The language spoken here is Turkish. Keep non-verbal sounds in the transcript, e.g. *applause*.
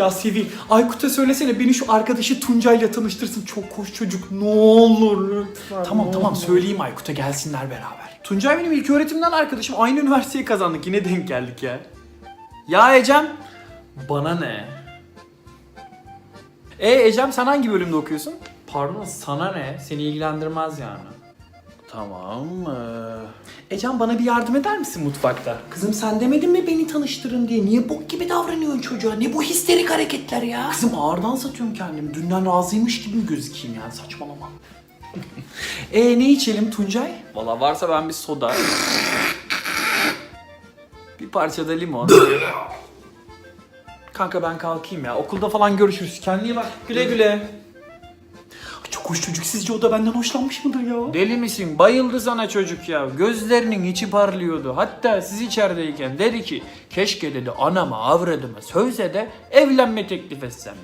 Ya Sevi, Aykut'a söylesene beni şu arkadaşı Tuncay'la tanıştırsın. Çok hoş çocuk. Ne olur lütfen. Tamam ne tamam olur. söyleyeyim Aykut'a gelsinler beraber. Tuncay benim ilk öğretimden arkadaşım. Aynı üniversiteyi kazandık. Yine denk geldik ya. Ya Ecem. Bana ne? E Ecem sen hangi bölümde okuyorsun? Pardon sana ne? Seni ilgilendirmez yani. Tamam. eee. Ecem bana bir yardım eder misin mutfakta? Kızım sen demedin mi beni tanıştırın diye? Niye bok gibi davranıyorsun çocuğa? Ne bu histerik hareketler ya? Kızım ağırdan satıyorum kendimi. Dünden razıymış gibi mi gözükeyim yani saçmalama. *laughs* e ne içelim Tuncay? Valla varsa ben bir soda. bir parça da limon. Kanka ben kalkayım ya. Okulda falan görüşürüz. Kendine iyi bak. Güle güle. Çok hoş çocuk. Sizce o da benden hoşlanmış mıdır ya? Deli misin? Bayıldı sana çocuk ya. Gözlerinin içi parlıyordu. Hatta siz içerideyken dedi ki keşke dedi anama avradıma sözle de evlenme teklif etsem.